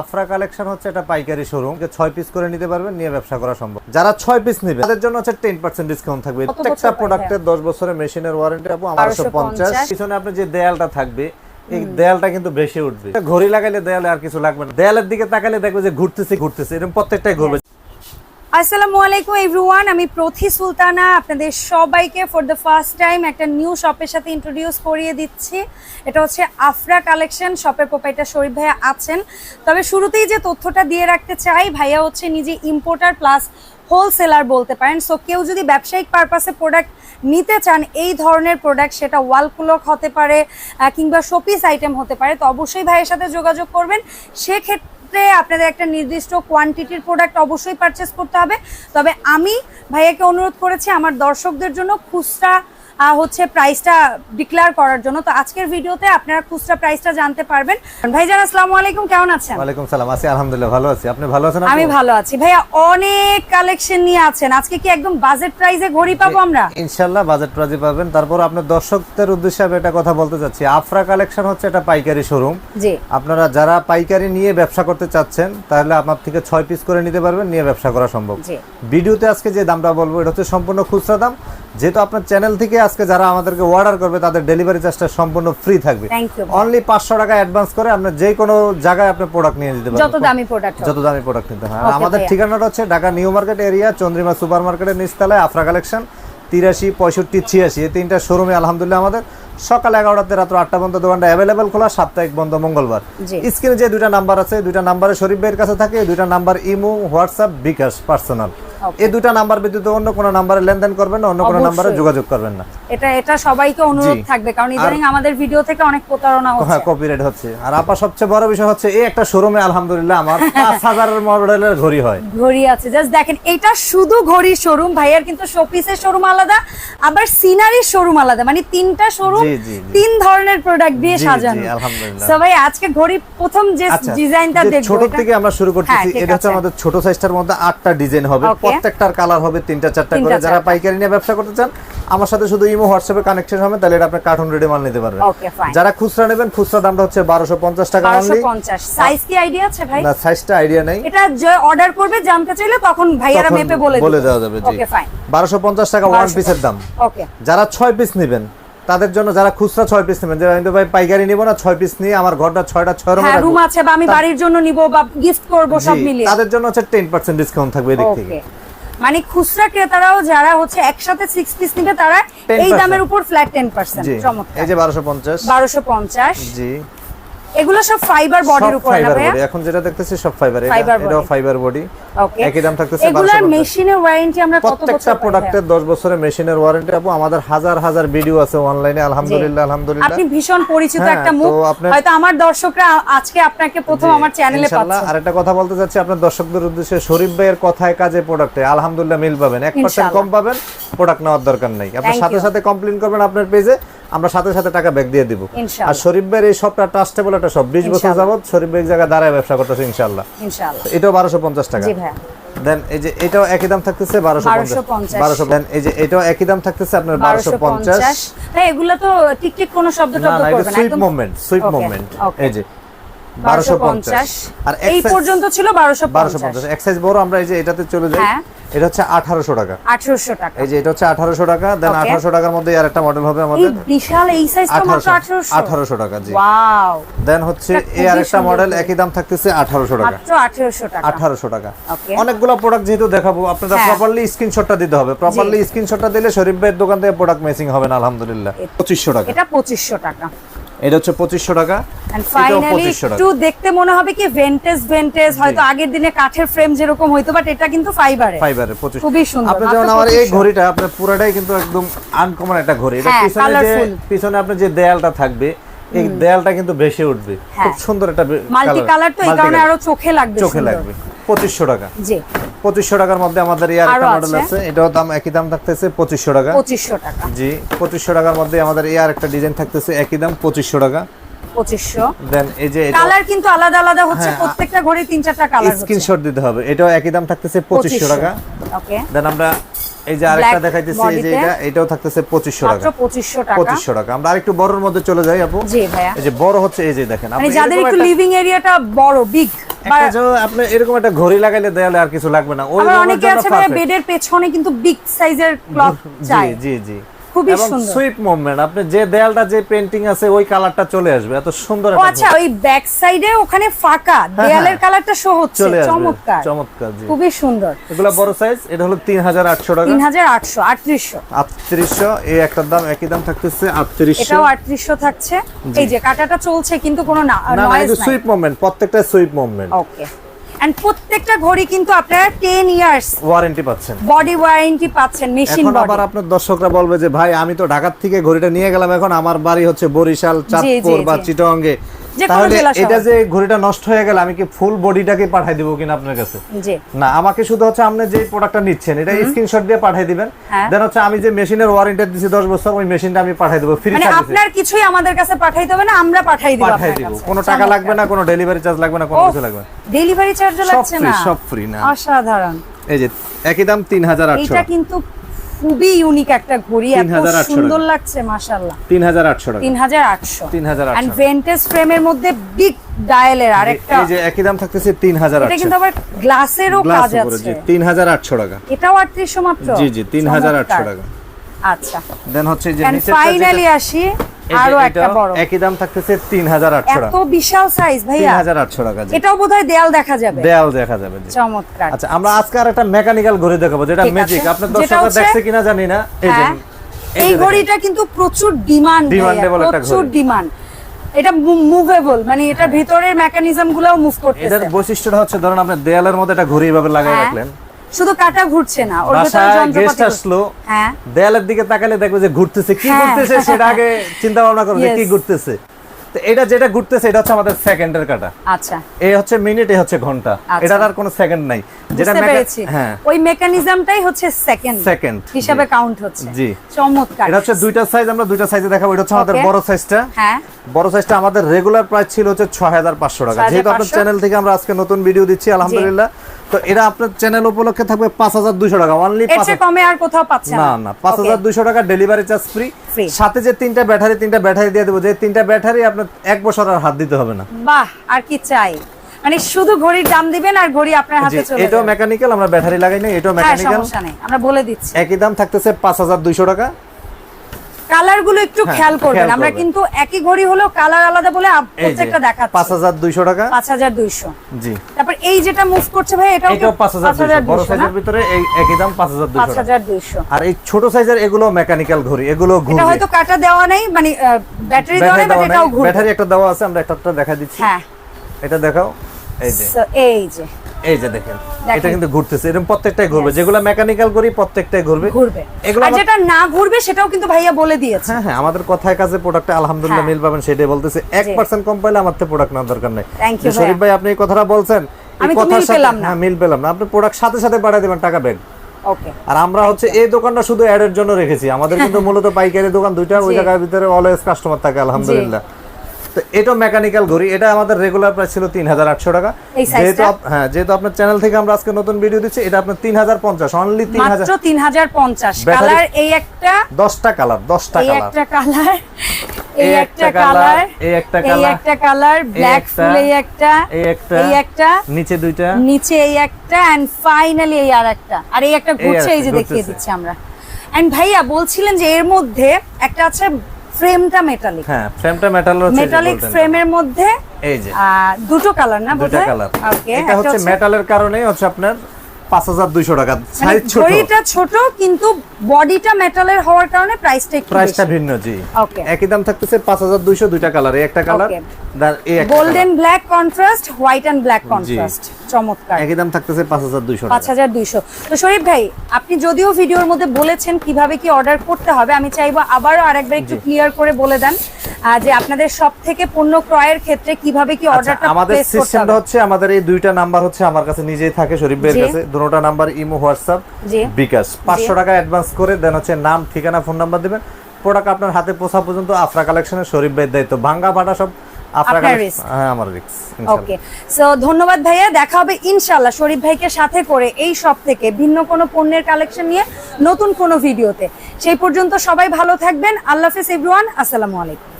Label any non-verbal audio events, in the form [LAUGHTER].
Afra collection হচ্ছে এটা পাইকারি শোরুম ছয় পিস করে নিতে পারবেন নিয়ে ব্যবসা করা সম্ভব। যারা ছয় পিস নেবে তাদের জন্য হচ্ছে টেন পার্সেন্ট ডিসকাউন্ট থাকবে। প্রত্যেকটা প্রোডাক্টের দশ বছরের মেশিনের ওয়ারেন্টি আপু বারোশো পঞ্চাশ। 1250 পিছনে আপনি যে দেয়ালটা থাকবে এই দেয়ালটা কিন্তু বেশি উঠবে। ঘড়ি লাগাইলে দেয়ালে আর কিছু লাগবে না। দেয়ালের দিকে তাকালে দেখবে যে ঘুরতেছে ঘুরতেছে এরকম প্রত্যেকটাই ঘুরবে। আসসালামু আলাইকুম এভরিওয়ান আমি প্রথি সুলতানা, আপনাদের সবাইকে ফর দ্য ফার্স্ট টাইম একটা নিউ শপের সাথে ইন্ট্রোডিউস করিয়ে দিচ্ছি। এটা হচ্ছে আফরা কালেকশন শপের প্রোপাইটার শরীফ ভাইয়া আছেন। তবে শুরুতেই যে তথ্যটা দিয়ে রাখতে চাই, ভাইয়া হচ্ছে নিজে ইম্পোর্টার প্লাস হোলসেলার বলতে পারেন। সো কেউ যদি ব্যবসায়িক পারপাসে প্রোডাক্ট নিতে চান, এই ধরনের প্রোডাক্ট সেটা ওয়াল ক্লক হতে পারে কিংবা শোপিস আইটেম হতে পারে, তো অবশ্যই ভাইয়ের সাথে যোগাযোগ করবেন। সেক্ষেত্রে ক্ষেত্রে আপনাদের একটা নির্দিষ্ট কোয়ান্টিটির প্রোডাক্ট অবশ্যই পারচেস করতে হবে। তবে আমি ভাইয়াকে অনুরোধ করেছি আমার দর্শকদের জন্য খুচরা হচ্ছে প্রাইসটা ডিক্লেয়ার করার জন্য। তো আজকের ভিডিওতে আপনারা খুচরা প্রাইসটা জানতে পারবেন। ভাইজান আসসালামু আলাইকুম কেমন আছেন? ওয়ালাইকুম সালাম আছি আলহামদুলিল্লাহ ভালো আছি। আপনি ভালো আছেন আমি ভালো আছি। ভাইয়া অনেক কালেকশন নিয়ে আছেন। আজকে কি একদম বাজেট প্রাইসে ঘড়ি পাবো আমরা? ইনশাল্লাহ বাজেট প্রাজি পাবেন। তারপর আপনার দর্শকদের উদ্দেশ্যে আমি এটা কথা বলতে চাচ্ছি। আফরা কালেকশন হচ্ছে এটা পাইকারি শোরুম জি। আপনারা যারা পাইকারি নিয়ে ব্যবসা করতে চাচ্ছেন তাহলে আপনার থেকে ছয় পিস করে নিতে পারবেন নিয়ে ব্যবসা করা সম্ভব। জি। ভিডিওতে আজকে যে দামটা বলব এটা হচ্ছে সম্পূর্ণ খুচরা দাম। যেহেতু আপনার চ্যানেল থেকে আজকে যারা আমাদেরকে অর্ডার করবে তাদের ডেলিভারি চার্জটা সম্পূর্ণ ফ্রি থাকবে। অনলি পাঁচশো টাকা অ্যাডভান্স করে আপনি যে কোনো জায়গায় আপনি প্রোডাক্ট নিয়ে যেতে যত দামি প্রোডাক্ট যত দামি প্রোডাক্ট নিতে হয়। আমাদের ঠিকানাটা হচ্ছে Dhaka New Market area Chandrima super মার্কেটের নিচতলায় আফরা কালেকশন তিরাশি পঁয়ষট্টি ছিয়াশি। এই তিনটা শোরুমে আলহামদুলিল্লাহ আমাদের। সকাল এগারোটাতে রাত্র আটটা পর্যন্ত দোকানটা অ্যাভেলেবেল খোলা সাপ্তাহিক বন্ধ মঙ্গলবার। স্ক্রিনে যে দুইটা নাম্বার আছে দুইটা নাম্বারে শরীফ ভাইয়ের কাছে থাকে দুইটা number imo WhatsApp bKash personal. এই দুইটা নাম্বার ব্যতীত অন্য কোনো নাম্বারে লেনদেন করবেন না অন্য কোনো নাম্বারে যোগাযোগ করবেন না। এটা এটা সবাইকে অনুরোধ থাকবে কারণ ইদানিং আমাদের ভিডিও থেকে অনেক প্রতারণা হচ্ছে হ্যাঁ হচ্ছে। কপিরাইট হচ্ছে। আর আপা সবচেয়ে বড় বিষয় হচ্ছে এই একটা শোরুমে আলহামদুলিল্লাহ আমার [LAUGHS] পাঁচ হাজারের মডেলের ঘড়ি হয়। ঘড়ি আছে। জাস্ট দেখেন এটা শুধু ঘড়ির শোরুম ভাইয়ার কিন্তু শোপিসের শোরুম আলাদা আবার সিনারির শোরুম আলাদা। মানে তিনটা শোরুম। তিন ধরনের প্রোডাক্ট দিয়ে সাজানো। আলহামদুলিল্লাহ। ভাই আজকে ঘড়ি প্রথম যে আচ্ছা ডিজাইনটা দেখব ছোট থেকে আমরা শুরু করতেছি হ্যাঁ, এটা হচ্ছে আমাদের ছোট সাইজটার মধ্যে আটটা ডিজাইন হবে. প্রত্যেকটার কালার হবে তিনটা চারটা করে। যারা। পাইকারি নিয়ে ব্যবসা করতে চান আমার সাথে শুধু ইমো হোয়াটসঅ্যাপে কানেকশন হবে তাহলে এটা আপনি কার্টুন রেডি মাল নিতে পারবেন। যারা খুচরা নেবেন খুচরা দামটা হচ্ছে বারোশো পঞ্চাশ টাকা বারোশো অনলি পঞ্চাশ। সাইজ কি আইডিয়া আছে ভাই? না সাইজটা আইডিয়া নেই। এটা যে অর্ডার করবে জানতে চাইলে তখন ভাইয়ারা মেপে বলে বলে দেওয়া যাবে জি। ওকে ফাইন বারোশো পঞ্চাশ টাকা ওয়ান পিসের দাম। ওকে যারা ছয় পিস নেবেন তাদের জন্য যারা খুচরা ছয় পিস নেবেন যারা ভাই পাইকারি নিব না ছয় পিস নিয়ে আমার ঘরটা ছয়টা ছয় রুমে হ্যাঁ আছে বা আমি বাড়ির জন্য নিব বা গিফট করব সব মিলিয়ে। তাদের জন্য হচ্ছে টেন পার্সেন্ট ডিসকাউন্ট থাকবে এদিক থেকে। মানে খুচরা ক্রেতারাও যারা হচ্ছে একসাথে সিক্স পিস নিবে তারা এই দামের উপর ফ্ল্যাট টেন পার্সেন্ট চমৎকার এই যে বারোশো পঞ্চাশ। বারোশো পঞ্চাশ। জি। এগুলো সব ফাইবার বডির উপর না ফাইবার ভাইয়া? বডি এখন যেটা দেখতেছি সব ফাইবার এটাও ফাইবার বডি ওকে একই দাম থাকতেছে এগুলার 1250 মেশিনের ওয়ারেন্টি আমরা কত প্রত্যেকটা বছর পাই প্রোডাক্টের 10 বছরের মেশিনের ওয়ারেন্টি আপু। আমাদের হাজার হাজার ভিডিও আছে অনলাইনে আলহামদুলিল্লাহ আলহামদুলিল্লাহ। আপনি ভীষণ পরিচিত হ্যাঁ, একটা মুখ। হয়তো আমার দর্শকরা আজকে আপনাকে প্রথম আমার চ্যানেলে। পাচ্ছে আর একটা কথা বলতে চাচ্ছি আপনার দর্শকদের উদ্দেশ্যে শরীফ ভাইয়ের কথায় কাজে প্রোডাক্টে আলহামদুলিল্লাহ মিল পাবেন। এক পার্সেন্ট কম পাবেন প্রোডাক্ট নেওয়ার দরকার নাই। Thank সাথে সাথে কমপ্লেন করবেন আপনার পেজে আমরা সাথে সাথে টাকা ব্যাক দিয়ে দিব। আর শরীফ ভাইয়ের এই সবটা ট্রাস্টেবল একটা সব বিশ বছর। যাবত শরীফ ভাই এক জায়গায় দাঁড়ায় ব্যবসা করতেছে ইনশাল্লাহ ইনশাআল্লাহ। এটাও বারোশো পঞ্চাশ টাকা। দেন এই যে এটাও একই দাম থাকতেছে বারোশো পঞ্চাশ। 1250 বারোশো দেন এই যে এটাও একই দাম থাকতেছে আপনার বারোশো বারোশো পঞ্চাশ। পঞ্চাশ হ্যাঁ এগুলো তো টিক টিক কোনো শব্দ টব্দ করবে না সুইপ মুভমেন্ট সুইপ মুভমেন্ট এই যে বারোশো পঞ্চাশ। আর এই পর্যন্ত ছিল বারোশো বারোশো পঞ্চাশ। পঞ্চাশ এক্সাইজ বড় আমরা এই যে এটাতে চলে যাই। হ্যাঁ। এটা হচ্ছে আঠারোশো টাকা। আঠারোশো টাকা। এই যে এটা হচ্ছে আঠারোশো টাকা দেন Okay. আঠারোশো টাকার মধ্যে আর একটা মডেল হবে এই আমাদের বিশাল এই সাইজটা মাত্র আঠারোশো আঠারোশো। আঠারোশো টাকা জি। ওয়াও দেন হচ্ছে এই আরেকটা মডেল একই দাম থাকতেছে আঠারোশো টাকা। মাত্র আঠারোশো টাকা। আঠারোশো টাকা। Okay. অনেকগুলো প্রোডাক্ট যেহেতু দেখাবো আপনারা হ্যাঁ। প্রপারলি স্ক্রিনশটটা দিতে হবে। প্রপারলি স্ক্রিনশটটা দিলে শরীফ ভাইয়ের দোকান থেকে প্রোডাক্ট মেসিং হবে না আলহামদুলিল্লাহ। পঁচিশশো টাকা। এটা পঁচিশশো টাকা। এটা হচ্ছে টাকা। এন্ড ফাইনালি একটু দেখতে মনে হবে কি ভেন্টেজ ভেন্টেজ হয়তো আগের দিনে কাঠের ফ্রেম যেরকম হইতো বাট এটা কিন্তু ফাইবারে ফাইবারে খুবই সুন্দর, আপনি যেমন আমার এই ঘড়িটা আপনার পুরাটাই কিন্তু একদম আনকমন একটা ঘড়ি। এটা হ্যাঁ, পিছনে যে পিছনে আপনার যে দেয়ালটা থাকবে এই দেয়ালটা কিন্তু বেশি উঠবে। হ্যাঁ। খুব সুন্দর একটা মাল্টি কালার তো এই কারণে আরও চোখে লাগবে চোখে লাগবে। পঁচিশশো টাকা। জি। পঁচিশশো টাকার মধ্যে আমাদের ইয়ার আরও একটা মডেল আছে। এটাও দাম একই দাম থাকতেছে পঁচিশশো টাকা। পঁচিশশো টাকা। জি পঁচিশশো টাকার মধ্যে আমাদের ইয়ার একটা ডিজাইন থাকতেছে একই দাম পঁচিশশো টাকা। দেন এই যে কালার কিন্তু আলাদা আলাদা হচ্ছে হ্যাঁ, প্রত্যেকটা ঘড়ি তিন চারটা কালার স্ক্রিনশট দিতে হবে। এটাও একই দাম থাকতেছে পঁচিশশো টাকা। ওকে দেন আমরা এই যে আরেকটা দেখাইতেছি এই যে এটা এটাও থাকতেছে পঁচিশশো মাত্র টাকা পঁচিশশো টাকা। পঁচিশশো টাকা। আমরা আরেকটু বড়র মধ্যে চলে যাই আপু। জি ভাইয়া। এই যে বড় হচ্ছে এই যে দেখেন মানে আপনি যাদের একটু লিভিং এরিয়াটা বড় বিগ একটা যে- আপনি এরকম একটা ঘড়ি লাগাইলে দেয়ালে আর কিছু লাগবে না। ওই অনেকে আছে বেডের পেছনে কিন্তু বিগ সাইজের ক্লক জি জি জি। খুবই সুন্দর। সুইপ মুভমেন্ট আপনি যে দেয়ালটা যে পেন্টিং আছে ওই কালারটা চলে আসবে এত সুন্দর একটা আচ্ছা ওই ব্যাক সাইডে ওখানে ফাঁকা দেয়ালের হ্যাঁ। কালারটা শো হচ্ছে চমৎকার। চমৎকার জি। খুবই সুন্দর। এগুলো বড় সাইজ এটা হলো তিন হাজার আটশো টাকা। তিন হাজার আটশো আটত্রিশশো। আটত্রিশশো এই একটার দাম একই দাম থাকতেছে আটত্রিশশো। এটাও আটত্রিশশো থাকছে। এই যে কাটাটা চলছে কিন্তু কোনো না না নয়েজ নাই। সুইপ মুভমেন্ট প্রত্যেকটা সুইপ মুভমেন্ট ওকে এন্ড প্রত্যেকটা ঘড়ি কিন্তু আপনারা টেন ইয়ার্স ওয়ারেন্টি পাচ্ছেন। বডি ওয়ারেন্টি পাচ্ছেন মেশিন বডি আবার আপনার দর্শকরা বলবে যে ভাই আমি তো ঢাকার থেকে ঘড়িটা নিয়ে গেলাম এখন আমার বাড়ি হচ্ছে বরিশাল চাঁদপুর বা জি। তাহলে এটা যে ঘড়িটা নষ্ট হয়ে গেল আমি কি ফুল বডিটাকে পাঠিয়ে দিব কিনা আপনার কাছে? না আমাকে শুধু হচ্ছে আপনি যে প্রোডাক্টটা নিচ্ছেন এটা স্ক্রিনশট দিয়ে পাঠিয়ে দিবেন। হ্যাঁ। দেন হচ্ছে আমি যে মেশিনের ওয়ারেন্টি দিছি 10 বছর ওই মেশিনটা আমি পাঠিয়ে দেব ফ্রি মানে আপনার কিছুই আমাদের কাছে পাঠাইতে হবে না আমরা পাঠাই দিব পাঠিয়ে দিব। কোনো টাকা লাগবে না কোনো ডেলিভারি চার্জ লাগবে না কোনো কিছু লাগবে ডেলিভারি চার্জও সব লাগছে ফ্রি না। সব ফ্রি না। অসাধারণ। এই যে একই দাম 3800 এটা কিন্তু খুবই ইউনিক একটা ঘড়ি এত সুন্দর লাগছে মাশাআল্লাহ। 3800 টাকা। তিন হাজার আটশো। 3800 এন্ড ভেন্টেজ ফ্রেমের মধ্যে বিগ ডায়ালের আরেকটা এই যে একই দাম থাকতেছে 3800 এটা কিন্তু আবার গ্লাসেরও কাজ আছে। জি 3800 টাকা। এটাও আটত্রিশশো মাত্র? জি জি 3800 টাকা। আচ্ছা। দেন হচ্ছে এই যে নিচে ফাইনালি আসি। আরও একটা বড়। একই দাম থাকতেছে 3800 এত বিশাল সাইজ ভাইয়া। 3800 টাকা এটাও বোধহয় দেয়াল দেখা যাবে। দেয়াল দেখা যাবে চমৎকার। আচ্ছা আমরা আজকে আর একটা মেকানিক্যাল ঘড়ি দেখাবো যেটা ম্যাজিক আপনার দর্শকরা দেখছে কিনা জানি না। এই যে হ্যাঁ। এই ঘড়িটা কিন্তু প্রচুর ডিমান্ড প্রচুর ডিমান্ড এটা মুভেবল মানে এটা ভিতরের মেকানিজম গুলোও মুভ দেখেন। এটার বৈশিষ্ট্যটা হচ্ছে ধরুন আপনি দেয়ালের মধ্যে একটা ঘড়ি এভাবে লাগাই হ্যাঁ। রাখলেন শুধু কাটা ঘুরছে না ওর ভিতরে যন্ত্রপাতি আসলো হ্যাঁ। দেয়ালের দিকে তাকালে দেখবে যে ঘুরতেছে। কি হ্যাঁ। ঘুরতেছে সেটা আগে [LAUGHS] চিন্তা ভাবনা করবে কি ঘুরতেছে। তো এটা যেটা ঘুরতেছে এটা হচ্ছে আমাদের সেকেন্ডের কাটা। আচ্ছা। এই হচ্ছে মিনিট এই হচ্ছে ঘণ্টা। আচ্ছা। এটার আর কোনো সেকেন্ড নাই। যেটা হ্যাঁ। ওই মেকানিজমটাই হচ্ছে সেকেন্ড সেকেন্ড হিসাবে কাউন্ট হচ্ছে। জি। চমৎকার। এটা হচ্ছে দুইটা সাইজ আমরা দুইটা সাইজে দেখাবো। এটা হচ্ছে আমাদের বড় সাইজটা হ্যাঁ। বড় সাইজটা আমাদের রেগুলার প্রাইস ছিল হচ্ছে ছয় হাজার পাঁচশো টাকা। 6500 যেহেতু আপনার চ্যানেল থেকে আমরা আজকে নতুন ভিডিও দিচ্ছি আলহামদুলিল্লাহ। তো এরা আপনার চ্যানেল উপলক্ষে থাকবে পাঁচ হাজার দুইশো টাকা অনলি কমে আর কোথাও পাচ্ছে না। না পাঁচ হাজার দুইশো টাকা ডেলিভারি চার্জ ফ্রি সাথে যে তিনটা ব্যাটারি তিনটা ব্যাটারি দিয়ে দেবো যে তিনটা ব্যাটারি আপনার এক বছর আর হাত দিতে হবে না। বাহ আর কি চাই। মানে শুধু ঘড়ির দাম দিবেন আর ঘড়ি আপনার হাতে চলে এটাও মেকানিক্যাল আমরা ব্যাটারি লাগাই না এটাও মেকানিক্যাল সমস্যা নেই আমরা বলে দিচ্ছি। একই দাম থাকতেছে পাঁচ হাজার দুইশো টাকা। কালারগুলো একটু হ্যাঁ, খেয়াল করবেন। আমরা কিন্তু একই ঘড়ি হলেও কালার আলাদা বলে প্রত্যেকটা দেখাচ্ছি। পাঁচ হাজার দুইশো টাকা? পাঁচ হাজার দুইশো। জি। তারপর এই যেটা মুভ করছে ভাই এটাও এটাও পাঁচ হাজার দুইশো বড় সাইজের ভিতরে এই একই দাম পাঁচ হাজার পাঁচ দুইশো টাকা। হাজার দুইশো। আর এই ছোট সাইজের এগুলো মেকানিক্যাল ঘড়ি এগুলো এটা হয়তো কাটা দেওয়া নাই মানে ব্যাটারি দেওয়া নাই এটাও। ঘুরবে। ব্যাটারি একটা দেওয়া আছে আমরা একটা একটা দেখা দিচ্ছি হ্যাঁ। এটা দেখাও। এই যে। এই যে। এই যে দেখেন। এটা কিন্তু ঘুরতেছে। এরকম প্রত্যেকটাই ঘুরবে। যেগুলো মেকানিক্যাল করি প্রত্যেকটাই ঘুরবে। ঘুরবে। এগুলো আর যেটা না ঘুরবে সেটাও কিন্তু ভাইয়া বলে দিয়েছে। হ্যাঁ হ্যাঁ আমাদের কথায় কাজে প্রোডাক্টে আলহামদুলিল্লাহ হ্যাঁ। মিল পাবেন সেটাই বলতেছে। এক জি। পার্সেন্ট কম পাইলে আমার তো প্রোডাক্ট দরকার নেই। শরীফ ভাই আপনি এই কথাটা বলছেন আমি তো মিল সাথে- পেলাম না। হ্যাঁ মিল পেলাম না। আপনি প্রোডাক্ট সাথে সাথে পাঠিয়ে দেবেন টাকা ব্যাগ ওকে আর আমরা হচ্ছে এই দোকানটা শুধু অ্যাডের জন্য রেখেছি। আমাদের কিন্তু [LAUGHS] মূলত পাইকারি দোকান দুইটা ওই জায়গার ভিতরে অলওয়েজ কাস্টমার থাকে আলহামদুলিল্লাহ। তো এটা মেকানিক্যাল ঘড়ি। এটা আমাদের রেগুলার প্রাইস ছিল তিন হাজার আটশো টাকা। যেহেতু হ্যাঁ যেহেতু আপনার চ্যানেল থেকে আমরা আজকে নতুন ভিডিও দিচ্ছি এটা আপনার তিন হাজার পঞ্চাশ অনলি তিন হাজার তিন হাজার পঞ্চাশ কালার এই একটা দশটা কালার দশটা কালার একটা কালার এই একটা কালার এই একটা এই একটা কালার ব্ল্যাক ফুল এই একটা এই একটা, এই একটা নিচে দুইটা। নিচে এই একটা এন্ড ফাইনালি এই আর একটা। আর এই একটা ঘুরছে এই যে দেখিয়ে দিচ্ছি আমরা। এন্ড ভাইয়া বলছিলেন যে এর মধ্যে একটা আছে ফ্রেমটা মেটালিক হ্যাঁ ফ্রেমটা মেটাল হচ্ছে মেটালিক ফ্রেমের মধ্যে এই যে। দুটো কালার না বোধহয়? কালার ওকে এটা হচ্ছে মেটালের কারণে হচ্ছে আপনার টাকা মানে সাইজ ছোট। ঘড়িটা ছোট কিন্তু বডিটা মেটালের হওয়ার কারণে প্রাইসটা একটু প্রাইসটা ভিন্ন জি। ওকে একই দাম থাকতেছে পাঁচ হাজার দুইশো দুইটা কালার এই একটা golden black contrast white and black contrast চমৎকার। একই দাম থাকতেছে পাঁচ হাজার দুইশো পাঁচ হাজার দুইশো। তো শরীফ ভাই আপনি যদিও ভিডিওর মধ্যে বলেছেন কীভাবে কি অর্ডার করতে হবে আমি চাইব আবারও আরেকবার একটু ক্লিয়ার করে বলে দেন যে আপনাদের সব থেকে পণ্য ক্রয়ের ক্ষেত্রে কীভাবে কি আচ্ছা, অর্ডারটা আমাদের সিস্টেমটা হচ্ছে আমাদের এই দুইটা নাম্বার হচ্ছে আমার কাছে নিজেই থাকে শরীফ ভাইয়ের কাছে। দুটোটা নাম্বার ইমো হোয়াটসঅ্যাপ বিকাশ। পাঁচশো টাকা অ্যাডভান্স করে দেন হচ্ছে নাম ঠিকানা ফোন নাম্বার দিবেন। প্রোডাক্ট আপনার হাতে পোষা পর্যন্ত আফরা কালেকশনের শরীফ ভাইয়ের দায়িত্ব। ভাঙ্গা ফাটা সব আপনার হ্যাঁ আমার ওকে সো ধন্যবাদ ভাইয়া। দেখা হবে ইনশাল্লাহ শরীফ ভাইকে সাথে করে এই সব থেকে ভিন্ন কোনো পণ্যের কালেকশন নিয়ে নতুন কোনো ভিডিওতে সেই পর্যন্ত সবাই ভালো থাকবেন। আল্লাহ হাফেজ এভরিওয়ান আসসালামু আলাইকুম।